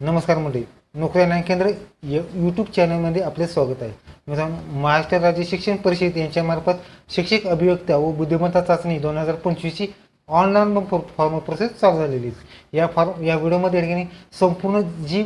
नमस्कार मंडळी. नोकऱ्या नाही केंद्र य यूट्यूब चॅनलमध्ये आपले स्वागत आहे. मित्रांनो महाराष्ट्र राज्य शिक्षण परिषद यांच्यामार्फत शिक्षक अभिव्यक्त्या व बुद्धिमत्ता चाचणी दोन हजार पंचवीसची ऑनलाईन फॉर्म प्रोसेस चालू झालेली आहे. या फॉर्म या व्हिडिओमध्ये ठिकाणी संपूर्ण जी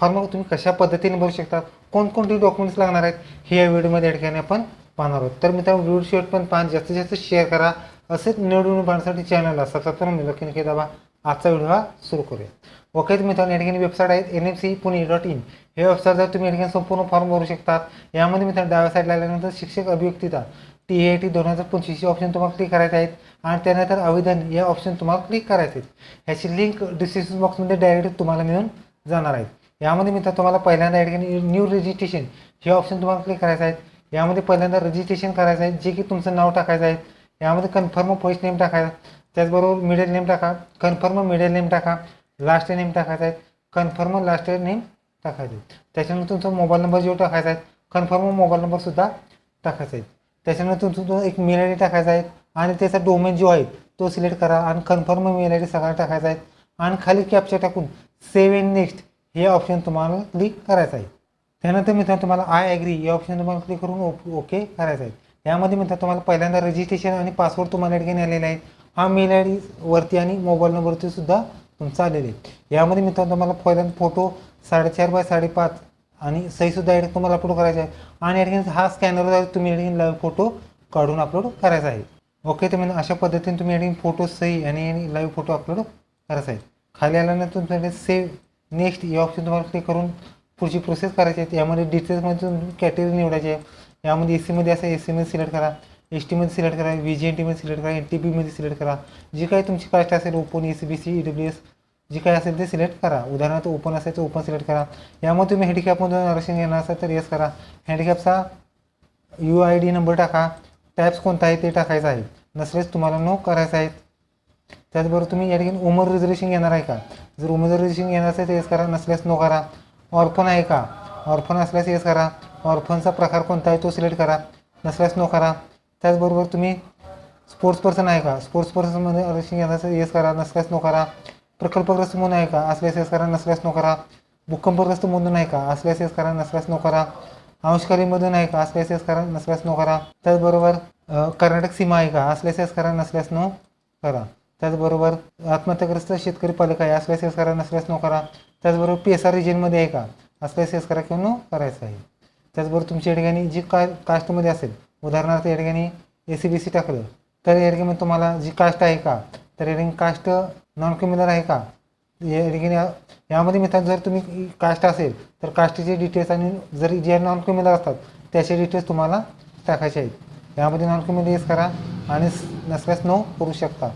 फॉर्म तुम्ही कशा पद्धतीने भरू शकता कोणकोणते डॉक्युमेंट्स लागणार आहेत हे या व्हिडिओमध्ये या ठिकाणी आपण पाहणार आहोत. तर मित्रांनो व्हिडिओ शेवट पण पाहा जास्तीत जास्त शेअर करा. असेच निवडून पाहण्यासाठी चॅनलला सबस्क्राईब करून मिळलं की दाबा आजचा व्हिडिओ हा सुरू करूया. ओके मित्रांनो या ठिकाणी वेबसाईट आहेत N M C Pune dot in हे वेबसाईट जर तुम्ही या ठिकाणी संपूर्ण फॉर्म भरू शकतात यामध्ये मित्रांनो डाव्या साईडला आल्यानंतर शिक्षक अभिव्यक्तीचा टी ए टी दोन हजार पंचवीस ऑप्शन तुम्हाला क्लिक करायचे आहेत आणि त्यानंतर आवेदन या ऑप्शन तुम्हाला क्लिक करायचे आहेत. ह्याची लिंक डिस्क्रिप्शन बॉक्समध्ये डायरेक्ट तुम्हाला मिळून जाणार आहेत यामध्ये मित्र तुम्हाला पहिल्यांदा या ठिकाणी न्यू रजिस्ट्रेशन हे ऑप्शन तुम्हाला क्लिक करायचं आहे यामध्ये पहिल्यांदा रजिस्ट्रेशन करायचं आहे जे की तुमचं नाव टाकायचं आहे. यामध्ये कन्फर्म फर्स्ट नेम टाकायचं त्याचबरोबर मिडल नेम टाका. कन्फर्म मिडल नेम टाका. लास्ट नेम टाकायचा आहे. कन्फर्म लास्ट नेम टाकायचं आहे. त्याच्यानंतर तुमचा मोबाईल नंबर जो टाकायचा आहे कन्फर्म मोबाईल नंबरसुद्धा टाकायचा आहे. त्याच्यानंतर तुमचा एक मेल आय डी टाकायचा आहे आणि त्याचा डोमेन जो आहे तो सिलेक्ट करा आणि कन्फर्म मेल आय डी सगळा टाकायचा आहे. आणि खाली कॅप्चर टाकून सेव्ह इन नेक्स्ट हे ऑप्शन तुम्हाला क्लिक करायचं आहे. त्यानंतर मित्रांनो तुम्हाला आय ॲग्री हे ऑप्शन तुम्हाला क्लिक करून ओ ओके करायचं आहे. यामध्ये मित्रांनो तुम्हाला पहिल्यांदा रजिस्ट्रेशन आणि पासवर्ड तुम्हाला ठिकाणी आलेला आहे. हा मेल आय डी वरती आणि मोबाईल नंबरवरती सुद्धा तुमचा आलेला आहे. यामध्ये मित्रांनो तुम्हाला पहिल्यांदा फोटो साडेचार बाय साडेपाच आणि सहीसुद्धा ॲड तुम्हाला अपलोड करायचा आहे. आणि या हा स्कॅनर तुम्ही या लाईव्ह फोटो काढून अपलोड करायचा आहे. ओके तर म्हणजे अशा पद्धतीने तुम्ही या फोटो सही आणि लाईव्ह फोटो अपलोड करायचा आहे. खाली आल्यानंतर तुमच्याकडे सेव्ह नेक्स्ट या ऑप्शन तुम्हाला क्लिक करून पुढची प्रोसेस करायची आहे. यामध्ये डिटेल्समध्ये तुम्ही कॅटेगरी निवडायची आहे. यामध्ये ए सीमध्ये असं ए सीमध्ये सिलेक्ट करा. एस टीमध्ये सिलेक्ट करा व्ही जी एन टीमध्ये सिलेक्ट करा एन टी पीमध्ये सिलेक्ट करा. जी काही तुमची कास्ट असेल open A C B C E W S जी काही असेल ते सिलेक्ट करा. उदाहरणार्थ ओपन असेल तर ओपन सिलेक्ट करा. यामध्ये तुम्ही हँडिकॅपमधून आरक्षण घेणार असाल तर येस करा. हँडिकॅपचा यू आय डी नंबर टाका. टॅप्स कोणता आहे ते टाकायचं आहे. नसल्यास तुम्हाला नो करायचं आहे. त्याचबरोबर तुम्ही या ठिकाणी उमर रिझर्वेशन घेणार आहे का? जर उमर रिझर्वेशन घेणार असेल तर येस करा. नसल्यास नो करा. ऑर्फन आहे का? ऑर्फन असल्यास येस करा. ऑर्फनचा प्रकार कोणता आहे तो सिलेक्ट करा. नसल्यास नो करा. त्याचबरोबर तुम्ही स्पोर्ट्स पर्सन आहे का? स्पोर्ट्स पर्सनमध्ये आरक्षण घेणार येस करा नसल्यास नो करा. प्रकल्पग्रस्त म्हणून आहे का? असल्यास येस करा नसल्यास नो करा. भूकंपग्रस्त म्हणून आहे का? असल्यास येस करा नसल्यास नो करा. अंशकालीमधून आहे का? असल्यास येस करा नसल्यास नो करा. त्याचबरोबर कर्नाटक सीमा आहे का? असल्यास येस करा नसल्यास नो करा. त्याचबरोबर आत्महत्याग्रस्त शेतकरी पालिका आहे. असल्यास येस करा नसल्यास नो करा. त्याचबरोबर पी एस आर रिजनमध्ये आहे का? असल्यास येस करा किंवा नो करायचं आहे. त्याचबरोबर तुमच्या ठिकाणी जी का कास्टमध्ये असेल उदाहरणार्थ या ठिकाणी ए सी बी सी टाकलं तर या ठिकाणी तुम्हाला जी कास्ट आहे का तर या ठिकाणी कास्ट नॉन क्रिमिनल आहे का? या ठिकाणी यामध्ये मित्रांनो जर तुम्ही कास्ट असेल तर कास्टचे डिटेल्स आणि जर जे नॉन क्रिमिनल असतात त्याचे डिटेल्स तुम्हाला टाकायचे आहेत. यामध्ये नॉन क्रिमिनल येस करा आणि नसल्यास नो करू शकता.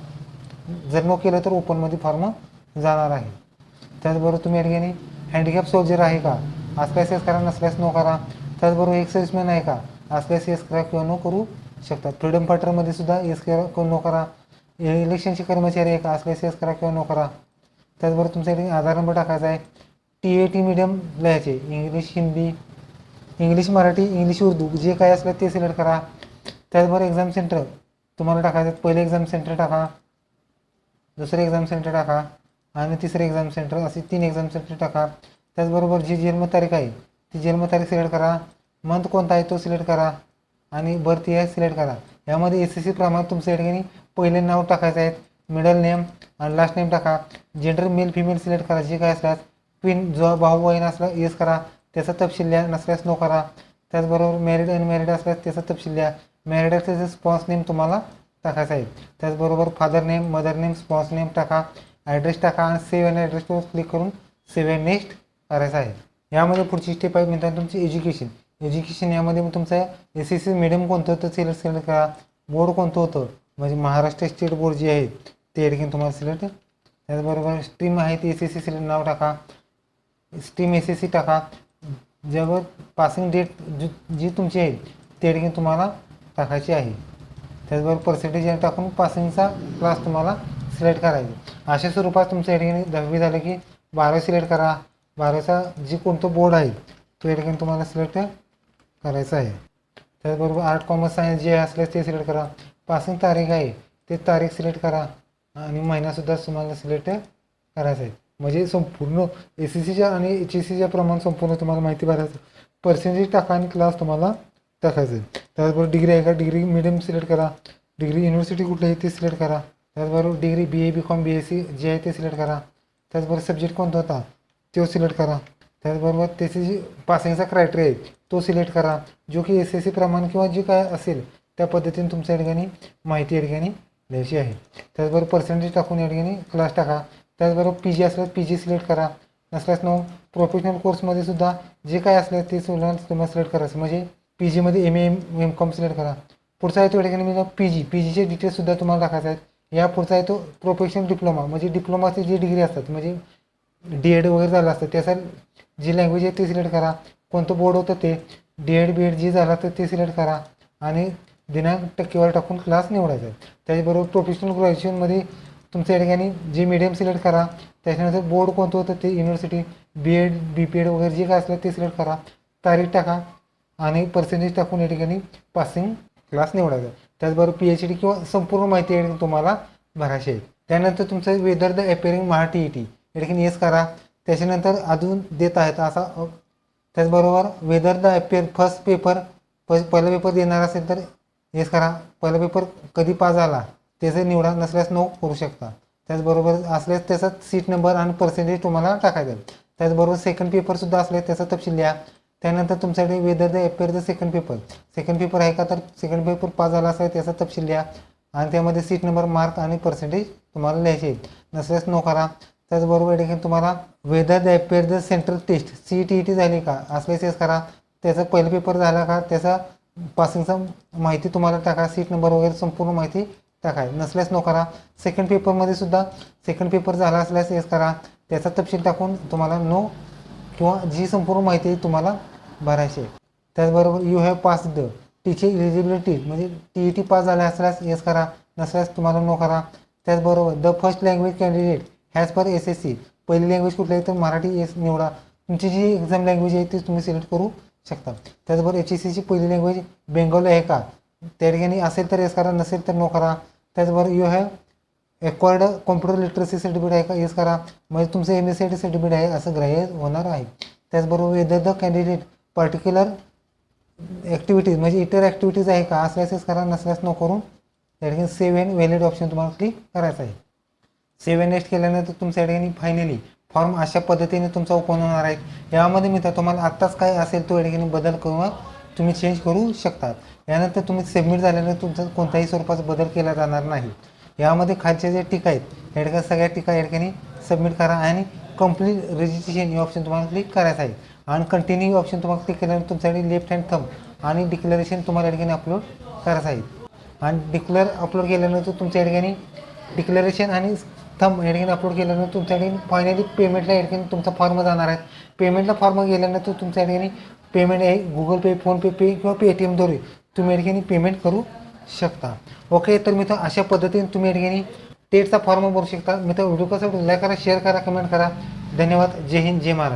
जर नो केलं तर ओपनमध्ये फॉर्म जाणार आहे. त्याचबरोबर तुम्ही या ठिकाणी हँडिकॅप सोल्जर आहे का? असल्यास येस करा नसल्यास नो करा. त्याचबरोबर एक सर्व्हिसमॅन आहे का? असल्यास एस करा किंवा नो करू शकतात फ्रीडम फायटरमध्ये सुद्धा एस करा किंवा नो करा. इलेक्शनचे कर्मचारी आहे का असल्यास एस करा किंवा नो करा. त्याचबरोबर तुमच्या आधार नंबर टाकायचा आहे. टी ए टी मीडियम लिहायचे. English Hindi English Marathi English Urdu जे काय असलं ते सिलेक्ट करा. त्याचबरोबर एक्झाम सेंटर तुम्हाला टाकायचं आहे. पहिले एक्झाम सेंटर टाका. दुसरे एक्झाम सेंटर टाका. आणि तिसरे एक्झाम सेंटर असे तीन एक्झाम सेंटर टाका. त्याचबरोबर जी जन्मतारीख आहे ती जन्मतारीख सिलेक्ट करा. मंथ कोणता आहे तो सिलेक्ट करा. आणि बर्थ इयर सिलेक्ट करा. यामध्ये एस एस सी प्रमाणे तुमच्या ठिकाणी पहिले नाव टाकायचं आहे. मिडल नेम आणि लास्ट नेम टाका. जेंडर मेल फिमेल सिलेक्ट करा. जे काय असल्यास पिन जो भाऊ बहीण असला येस करा. त्याचा तपशील द्या नसल्यास नो करा. त्याचबरोबर मॅरिड अनमॅरिड असल्यास त्याचा तपशील द्या मॅरिड असल्यास स्पॉन्स नेम तुम्हाला टाकायचा आहे. त्याचबरोबर father name mother name spouse name टाका. ॲड्रेस टाका आणि सेव्ह आणि ॲड्रेसवर क्लिक करून सेव्ह नेक्स्ट करायचं आहे. यामध्ये पुढची स्टेप आहे. मित्रांनो तुमची एज्युकेशन एज्युकेशन यामध्ये मग तुमचं एस एस सी मिडियम कोणतं होतं? सिलेक्ट सिलेक्ट करा. बोर्ड कोणतं होतं? म्हणजे महाराष्ट्र स्टेट बोर्ड जे आहे ते या तुम्हाला सिलेक्ट त्याचबरोबर स्ट्रीम आहे ती एस एस सी सिलेक्ट नाव टाका. स्ट्रीम एस एस सी टाका. ज्यावर पासिंग डेट जी जी तुमची आहे त्या ठिकाणी तुम्हाला टाकायची आहे. त्याचबरोबर पर्सेंटेज टाकून पासिंगचा क्लास तुम्हाला सिलेक्ट करायचा अशा स्वरूपात तुमचं या दहावी झालं की बारावी सिलेक्ट करा. बारावीचा जी कोणतं बोर्ड आहे तो या तुम्हाला सिलेक्ट करायचा आहे. त्याचबरोबर आर्ट कॉमर्स सायन्स जे असल्यास ते सिलेक्ट करा. पासिंग तारीख आहे ते तारीख सिलेक्ट करा. आणि महिनासुद्धा तुम्हाला सिलेक्ट करायचं आहे. म्हणजे संपूर्ण एस सी सीच्या आणि एच ई सीच्या प्रमाण संपूर्ण तुम्हाला माहिती भरायचं पर्सेंटेज टाका आणि क्लास तुम्हाला टाकायचं आहे. त्याचबरोबर डिग्री आहे का? डिग्री मिडियम सिलेक्ट करा. डिग्री युनिव्हर्सिटी कुठली आहे ते सिलेक्ट करा. त्याचबरोबर degree B A B com B S C जे आहे ते सिलेक्ट करा. त्याचबरोबर सब्जेक्ट कोणता होता? तो सिलेक्ट करा. त्याचबरोबर त्याचे जी पासिंगचा क्रायटेरिया आहे तो सिलेक्ट करा. जो की एस एस सी प्रमाण किंवा जे काय असेल त्या पद्धतीने तुमच्या या ठिकाणी माहिती या ठिकाणी द्यायची आहे. त्याचबरोबर पर्सेंटेज टाकून या ठिकाणी क्लास टाका. त्याचबरोबर पी जी असल्यास पी जी सिलेक्ट करा. नसल्यास नो प्रोफेशनल कोर्समध्ये सुद्धा जे काय असल्यास ते सुद्धा तुम्हाला सिलेक्ट करायचं म्हणजे पी जीमध्ये M M M com select करा. पुढचा येतो या ठिकाणी मी पी जी पी जीचे डिटेल्ससुद्धा तुम्हाला टाकायचे आहेत. या पुढचा आहे तो प्रोफेशनल डिप्लोमा म्हणजे डिप्लोमाची जी डिग्री असतात म्हणजे डी एड वगैरे झालं असतं त्यासाठी जी लँग्वेज आहे ते सिलेक्ट करा. कोणतं बोर्ड होतं ते. डी एड बी एड जी झालं तर ते सिलेक्ट करा. आणि दिनांक टक्केवारी टाकून क्लास निवडायचा. त्याचबरोबर प्रोफेशनल ग्रॅज्युएशनमध्ये तुमच्या या ठिकाणी जे मीडियम सिलेक्ट करा. त्याच्यानंतर बोर्ड कोणतं होतं ते university B ed B P ed वगैरे जे काय असलं ते सिलेक्ट करा. तारीख टाका. आणि पर्सेंटेज टाकून या ठिकाणी पासिंग क्लास निवडायचा. त्याचबरोबर पी एच डी किंवा संपूर्ण माहिती या तुम्हाला भरायची आहे. त्यानंतर तुमचं whether the appearing Maha T E T या ठिकाणी येस करा. त्याच्यानंतर अजून देत आहेत असा त्याचबरोबर whether the appear first paper प पहिला पेपर देणार असेल तर हेच करा. पहिला पेपर कधी पास झाला त्याचं निवडा नसल्यास नो करू शकता. त्याचबरोबर असल्यास त्याचा सीट नंबर आणि पर्सेंटेज तुम्हाला टाकायचं आहे. त्याचबरोबर सेकंड पेपरसुद्धा असल्यास त्याचा तपशील लिहा. त्यानंतर तुमच्याकडे whether the appear the second paper second paper आहे का तर सेकंड पेपर पास झाला असेल त्याचा तपशील लिहा. आणि त्यामध्ये सीट नंबर मार्क आणि पर्सेंटेज तुम्हाला लिहायचे नसल्यास नो करा. त्याचबरोबर देखील तुम्हाला whether the appear the central test C T E T झाली का असल्यास एस करा त्याचा पहिला पेपर झाला का त्याचा पासिंगचा माहिती तुम्हाला टाका सीट नंबर वगैरे संपूर्ण माहिती टाकाय नसल्यास नो करा. सेकंड पेपरमध्ये सुद्धा सेकंड पेपर झाला असल्यास येस करा. त्याचा तपशील टाकून तुम्हाला नो किंवा जी संपूर्ण माहिती तुम्हाला भरायची आहे. त्याचबरोबर यू हॅव पास द टीची इलिजिबिलिटी म्हणजे टी ई टी पास झाल्या असल्यास येस करा. नसल्यास तुम्हाला नो करा. त्याचबरोबर the first language candidate as per S S C पहिली लँग्वेज कुठली आहे तर मराठी एस निवडा. तुमची जी एक्झाम लँग्वेज आहे ती तुम्ही सिलेक्ट करू शकता. त्याचबरोबर एच एस सीची पहिली लँग्वेज बेंगॉली आहे का? त्या ठिकाणी असेल तर येस करा नसेल तर नो करा. त्याचबरोबर you have acquired computer literacy certificate आहे का? येस करा. म्हणजे तुमचं M S C T certificate आहे असं ग्राह्य होणार आहे. त्याचबरोबर whether the candidate particular activities म्हणजे इतर ॲक्टिव्हिटीज आहे का? असल्यास येस करा नसल्यास नो करून. त्या ठिकाणी सेव्ह अँड व्हॅलिड ऑप्शन तुम्हाला क्लिक करायचं आहे. सेव्ह नेक्स्ट केल्यानंतर तुमच्या ठिकाणी फायनली फॉर्म अशा पद्धतीने तुमचा ओपन होणार आहे. यामध्ये मित्र तुम्हाला आत्ताच काय असेल तो या ठिकाणी बदल किंवा तुम्ही चेंज करू शकतात. यानंतर तुम्ही सबमिट झाल्यानंतर तुमचा कोणत्याही स्वरूपाचा बदल केला जाणार नाही. यामध्ये खालच्या ज्या टीका आहेत या ठिकाणी सगळ्या टीका या ठिकाणी सबमिट करा आणि कंप्लीट रजिस्ट्रेशन हे ऑप्शन तुम्हाला क्लिक करायचं आहे. आणि कंटिन्यू ऑप्शन तुम्हाला क्लिक केल्यानंतर तुमच्यासाठी लेफ्ट हँड थंब आणि डिक्लेरेशन तुम्हाला या ठिकाणी अपलोड करायचं आहे. आणि डिक्लेअर अपलोड केल्यानंतर तुमच्या ठिकाणी डिक्लेरेशन आणि थंब या अपलोड केल्यानंतर तुमच्या ठिकाणी फायनली पेमेंटला या तुमचा फॉर्म जाणार आहे. पेमेंटला फॉर्म गेल्यानंतर तुमच्या ठिकाणी पेमेंट आहे गुगल पे फोनपे पे किंवा पेटीएमद्वारे तुम्ही या ठिकाणी पेमेंट करू शकता. ओके तर मित्र अशा पद्धतीने तुम्ही या ठिकाणी टेटचा फॉर्म भरू शकता. मित्र व्हिडिओ कसा लाईक करा शेअर करा कमेंट करा. धन्यवाद. जय हिंद जय महाराज